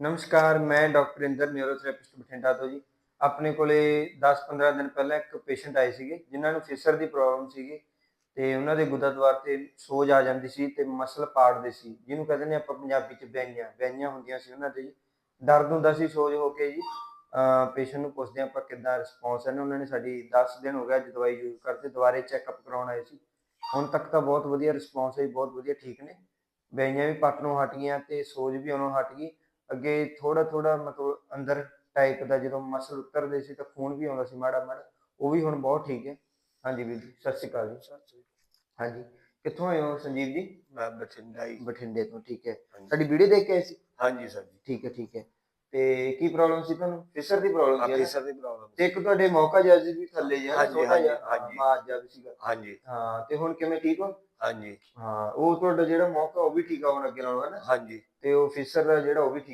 ਨਮਸਕਾਰ ਮੈਂ ਡਾਕਟਰ ਇੰਦਰ ਨਿਊਰੋਥੈਰੇਪਿਸਟ ਬਠਿੰਡਾ ਤੋਂ ਜੀ। ਆਪਣੇ ਕੋਲੇ 10-15 ਦਿਨ ਪਹਿਲਾਂ ਇੱਕ ਪੇਸ਼ੈਂਟ ਆਏ ਸੀਗੇ ਜਿਨ੍ਹਾਂ ਨੂੰ ਫਿਸਰ ਦੀ ਪ੍ਰੋਬਲਮ ਸੀਗੀ ਤੇ ਉਹਨਾਂ ਦੇ ਗੁੱਦਾਦਵਾਰ ਤੇ ਸੋਜ ਆ ਜਾਂਦੀ ਸੀ ਤੇ ਮਸਲ ਪਾੜਦੇ ਸੀ ਜਿਹਨੂੰ ਕਹਿੰਦੇ ਨੇ ਆਪਾਂ ਪੰਜਾਬੀ ਚ ਬੈਂਆਂ ਬੈਂਆਂ ਹੁੰਦੀਆਂ ਸੀ ਉਹਨਾਂ ਦੇ ਜੀ। ਦਰਦ ਹੁੰਦਾ ਸੀ ਸੋਜ ਹੋ ਕੇ ਜੀ। ਪੇਸ਼ੈਂਟ ਨੂੰ ਪੁੱਛਦੇ ਆਪਾਂ ਕਿੱਦਾਂ ਰਿਸਪੌਂਸ ਹੈ ਨਾ ਉਹਨਾਂ ਨੇ ਸਾਡੀ 10 ਦਿਨ ਹੋ ਗਿਆ ਅੱਜ ਦਵਾਈ ਯੂਜ਼ ਕਰਦੇ ਦੁਬਾਰੇ ਚੈੱਕਅਪ ਕਰਾਉਣ ਆਏ ਸੀ। ਹੁਣ ਤੱਕ ਤਾਂ ਬਹੁਤ ਵਧੀਆ ਰਿਸਪੌਂਸ ਹੈ ਜੀ, ਬਹੁਤ ਵਧੀਆ ਠੀਕ ਨੇ। ਬੈਂਆਂ ਵੀ ਪੱਟ ਨੂੰ ਹਟ ਗਈਆਂ ਤੇ ਸੋਜ ਵੀ ਉਹਨੋਂ ਹਟ ਗਈ। ਅੱਗੇ ਥੋੜਾ ਥੋੜਾ ਮਤਲਬ ਅੰਦਰ ਟਾਈਪ ਦਾ ਜਦੋਂ ਮਸਲ ਉਤਰਦੇ ਸੀ ਤਾਂ ਖੂਨ ਵੀ ਆਉਂਦਾ ਸੀ ਮਾੜਾ ਮਾੜਾ ਉਹ ਵੀ ਹੁਣ ਬਹੁਤ ਠੀਕ ਹੈ। ਹਾਂਜੀ ਵੀਰ ਜੀ ਸਤਿ ਸ਼੍ਰੀ ਅਕਾਲ ਜੀ। ਹਾਂਜੀ ਕਿੱਥੋਂ ਆਏ ਹੋ ਸੰਜੀਵ ਜੀ? ਮੈਂ ਬਠਿੰਡਾ ਹੀ। ਬਠਿੰਡੇ ਤੋਂ ਠੀਕ ਹੈ। ਸਾਡੀ ਵੀਡੀਓ ਦੇਖ ਕੇ ਆਏ ਸੀ? ਹਾਂਜੀ ਸਰ ਜੀ। ਠੀਕ ਹੈ ਠੀਕ ਹੈ। ਤੇ ਕੀ ਪ੍ਰੋਬਲਮ ਸੀ ਤੁਹਾਨੂੰ? ਫਿਸਰ ਦੀ ਪ੍ਰੋਬਲਮ ਸੀ? ਅਫੀਸਰ ਦੀ ਪ੍ਰੋਬਲਮ ਤੇ ਇੱਕ ਤੁਹਾਡੇ ਮੌਕਾ ਸੀ ਵੀ ਥੱਲੇ ਜਿਹਾ ਛੋਟਾ ਜਿਹਾ। ਮਾਰ ਵੀ ਸੀਗਾ। ਹਾਂਜੀ। ਹਾਂ ਤੇ ਹੁਣ ਕਿਵੇਂ ਠੀਕ ਹੋ? ਹਾਂਜੀ। ਹਾਂ ਉਹ ਤੁਹਾਡਾ ਜਿਹੜਾ ਮੌਕਾ ਉਹ ਵੀ ਠੀਕ ਆ ਹੁਣ ਅੱਗੇ ਨਾਲੋਂ ਹੈ ਨਾ ਹਾਂਜੀ। ਤੇ ਉਹ ਫਿਸਰ ਦਾ ਜਿਹੜਾ ਉਹ ਵੀ ਠੀਕ